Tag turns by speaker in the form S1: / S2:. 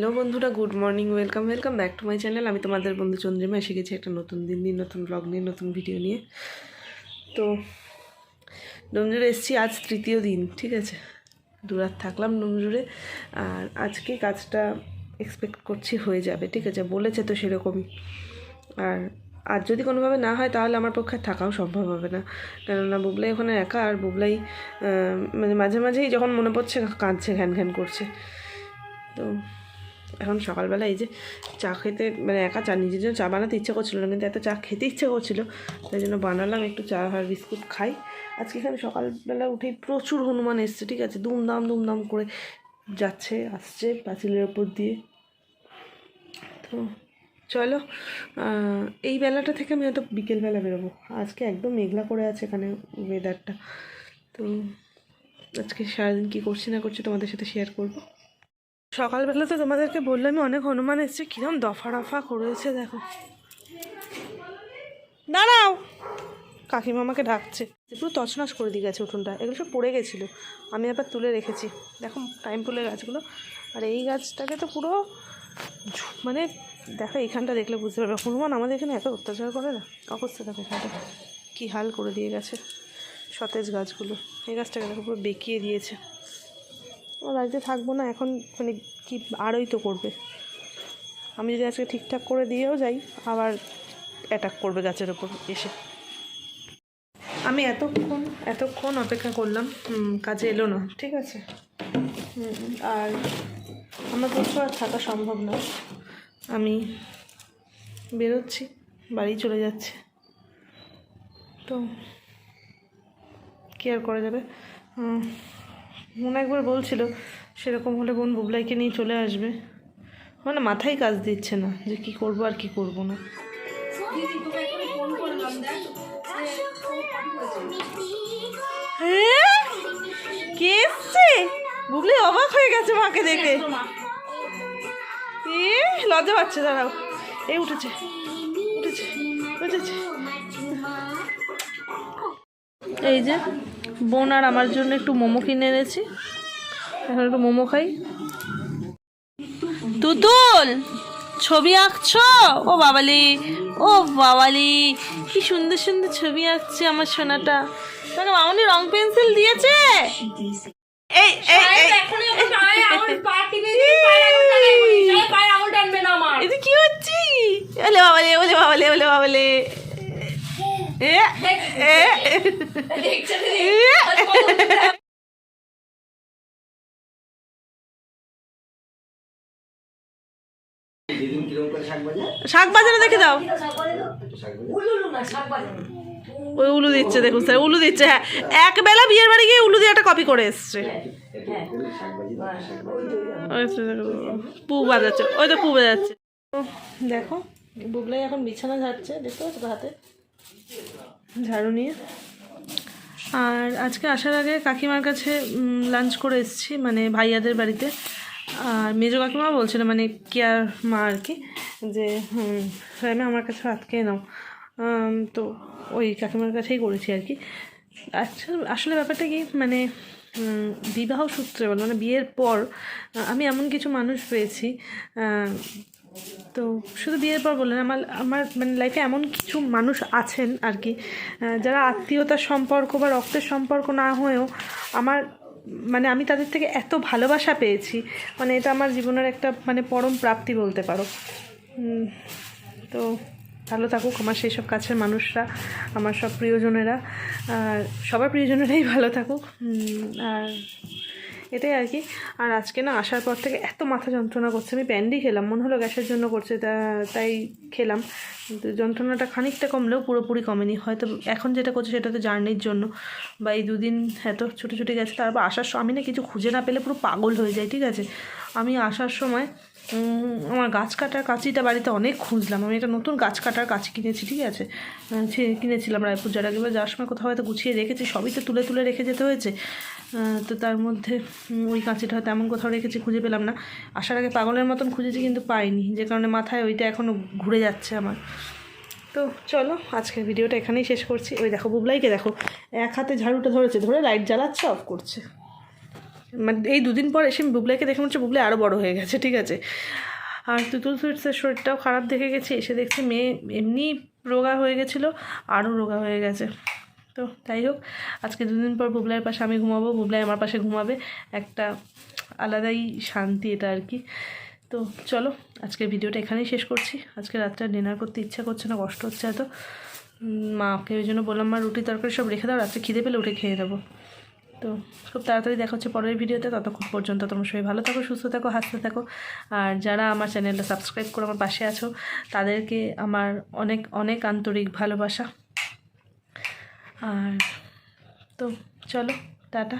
S1: Hello বন্ধুরা, good morning, welcome welcome back to my channel. আমি তোমাদের বন্ধু চন্দ্রিমা, এসে গেছি একটা নতুন দিন নিয়ে, নতুন ব্লগ নিয়ে, নতুন ভিডিও নিয়ে। তো ডোমজুড়ে এসেছি, আজ তৃতীয় দিন, ঠিক আছে? দু রাত থাকলাম ডোমজুড়ে আর আজকে কাজটা এক্সপেক্ট করছি হয়ে যাবে, ঠিক আছে? বলেছে তো সেরকমই। আর আর যদি কোনোভাবে না হয়, তাহলে আমার পক্ষে থাকাও সম্ভব হবে না। কেননা বুবলাই ওখানে একা, আর বুবলাই মানে মাঝে মাঝেই যখন মনে পড়ছে, কাঁদছে, ঘ্যান ঘ্যান করছে। তো এখন সকালবেলা এই যে চা খেতে মানে একা চা, নিজের জন্য চা বানাতে ইচ্ছে করছিল না, কিন্তু এত চা খেতে ইচ্ছে করছিল, তাই জন্য বানালাম, একটু চা আর বিস্কুট খাই। আজকে এখানে সকালবেলা উঠেই প্রচুর হনুমান এসছে, ঠিক আছে? দুমদাম দুমদাম করে যাচ্ছে, আসছে পাঁচিলের ওপর দিয়ে। তো চলো এই বেলাটা থেকে আমি হয়তো বিকেলবেলা বেরোবো। আজকে একদম মেঘলা করে আছে এখানে ওয়েদারটা তো আজকে সারাদিন কী করছি না করছি তোমাদের সাথে শেয়ার করব। সকালবেলা তো তোমাদেরকে বললামই অনেক হনুমান এসছে, কিরম দফা রফা করেছে, দেখো। দাঁড়াও! কাকিমা আমাকে ডাকছে। পুরো তছনছ করে দিয়ে গেছে উঠোনটা, এগুলো সব পড়ে গেছিল। আমি আবার তুলে রেখেছি। দেখো টাইম ফুলের গাছগুলো। আর এই গাছটাকে তো পুরো মানে দেখো, এইখানটা দেখলে বুঝতে পারবে। হনুমান আমাদের এখানে এত অত্যাচার করে না? অবস্থা দেখো এখানটা। কী হাল করে দিয়ে গেছে সতেজ গাছগুলো। এই গাছটাকে দেখো পুরো বেঁকিয়ে দিয়েছে। বাড়িতে থাকব না, এখন মানে কি আরই তো করবে। আমি যদি আজকে ঠিকঠাক করে দিয়েও যাই, আবার অ্যাটাক করবে গাছের ওপর এসে। আমি এতক্ষণ এতক্ষণ অপেক্ষা করলাম কাজে এলো না, ঠিক আছে? আর আমার পক্ষে আর থাকা সম্ভব না। আমি বেরোচ্ছি, বাড়ি চলে যাচ্ছে। তো, কি আর করা যাবে? মনে একবার বলছিল, সেরকম হলে বোন বুবলাইকে নিয়ে চলে আসবে। মানে মাথায় কাজ দিচ্ছে না যে কি করব আর কি করব না। হ্যাঁ? কে বুবলি অবাক হয়ে গেছে মাকে দেখে। এ, লজ্জা পাচ্ছে, দাঁড়াও। এই উঠেছে উঠেছে উঠেছে। এই যে বোন আর আমার জন্য একটু মোমো কিনে এনেছি। এখন একটু মোমো খাই। তুতুল ছবি আঁকছো? ও বাবালি ও বাবালি কি সুন্দর সুন্দর ছবি আঁকছে আমার সোনাটা। তোকে মামনি রং পেন্সিল দিয়েছে? এই এই এই। কি হচ্ছে? ওলে বাবালে ওলে বাবালে ওলে বাবালে এ এ
S2: দিদিন কীরকম করে শাক
S1: দাও ওই উলু দিচ্ছে উলু দিচ্ছে হ্যাঁ। এক বেলা বিয়ের বাড়ি গিয়ে উলু দিয়ে একটা কপি করে এসছে। পু ওই তো পু বাজাচ্ছে। দেখো, বুবলাই এখন বিছানা ঝাড়ছে, দেখতে পাচ্ছ হাতে? ঝাড়ু নিয়ে। আর আজকে আসার আগে কাকিমার কাছে লাঞ্চ করে এসেছি মানে ভাইয়াদের বাড়িতে। আর মেজো কাকিমা বলছিল মানে কেয়ার মা আর কি, যে, হুম আমি আমার কাছে ভাত খেয়ে নাও। তো ওই কাকিমার কাছেই করেছি আর কি। আচ্ছা আসলে ব্যাপারটা কি মানে বিবাহ সূত্রে বল মানে বিয়ের পর, আমি এমন কিছু মানুষ পেয়েছি তো শুধু বিয়ের পর বললেন, আমার আমার মানে লাইফে এমন কিছু মানুষ আছেন আর কি যারা আত্মীয়তার সম্পর্ক বা রক্তের সম্পর্ক না হয়েও আমার মানে আমি তাদের থেকে এত ভালোবাসা পেয়েছি মানে এটা আমার জীবনের একটা মানে পরম প্রাপ্তি বলতে পারো। তো ভালো থাকুক আমার সেই সব কাছের মানুষরা, আমার সব প্রিয়জনেরা, আর সবার প্রিয়জনেরাই ভালো থাকুক। আর এটাই আর কি। আর আজকে না আসার পর থেকে এত মাথা যন্ত্রণা করছে, আমি প্যান্ডি খেলাম, মনে হলো গ্যাসের জন্য করছে, তা, তাই খেলাম। কিন্তু যন্ত্রণাটা খানিকটা কমলেও পুরোপুরি কমেনি। হয়তো এখন যেটা করছে সেটা তো জার্নির জন্য। বা এই দুদিন এত ছুটি ছুটি গেছে, তারপর আসার আমি না কিছু খুঁজে না পেলে পুরো পাগল হয়ে যায় ঠিক আছে? আমি আসার সময় আমার গাছ কাটার কাঁচিটা বাড়িতে অনেক খুঁজলাম। আমি একটা নতুন গাছ কাটার কাঁচি কিনেছি, ঠিক আছে? কিনেছিলাম রায়পুর যার আগে। বা যাওয়ার সময় কোথাও হয়তো গুছিয়ে রেখেছি, সবই তো তুলে তুলে রেখে যেতে হয়েছে। তো তার মধ্যে ওই কাঁচিটা হয়তো এমন কোথাও রেখেছি, খুঁজে পেলাম না। আসার আগে পাগলের মতন খুঁজেছি, কিন্তু পাইনি। যে কারণে মাথায় ওইটা এখনও ঘুরে যাচ্ছে আমার। তো চলো, আজকের ভিডিওটা এখানেই শেষ করছি। ওই দেখো, বুবলাইকে দেখো, এক হাতে ঝাড়ুটা ধরেছে, ধরে লাইট জ্বালাচ্ছে অফ করছে। মানে এই দুদিন পর এসে আমি বুবলাইকে দেখে মনে হচ্ছে বুবলাই আরও বড় হয়ে গেছে, ঠিক আছে। আর তুতুল সুইটসের শরীরটাও খারাপ দেখে গেছি, এসে দেখছি মেয়ে এমনি রোগা হয়ে গেছিল আরও রোগা হয়ে গেছে। তো যাই হোক, আজকে দুদিন পর বুবলাইয়ের পাশে আমি ঘুমাবো, বুবলাই আমার পাশে ঘুমাবে, একটা আলাদাই শান্তি এটা আর কি। তো চলো, আজকের ভিডিওটা এখানেই শেষ করছি। আজকে রাত্রে ডিনার করতে ইচ্ছা করছে না, কষ্ট হচ্ছে এত। মাকে ওই জন্য বললাম, মা রুটি তরকারি সব রেখে দাও, রাত্রে খিদে পেলে উঠে খেয়ে নেব। তো খুব তাড়াতাড়ি দেখা হচ্ছে পরের ভিডিওতে। ততক্ষণ পর্যন্ত তোমরা সবাই ভালো থাকো, সুস্থ থাকো, হাসতে থাকো। আর যারা আমার চ্যানেলটা সাবস্ক্রাইব করে আমার পাশে আছো, তাদেরকে আমার অনেক অনেক আন্তরিক ভালোবাসা। আর তো চলো, টাটা।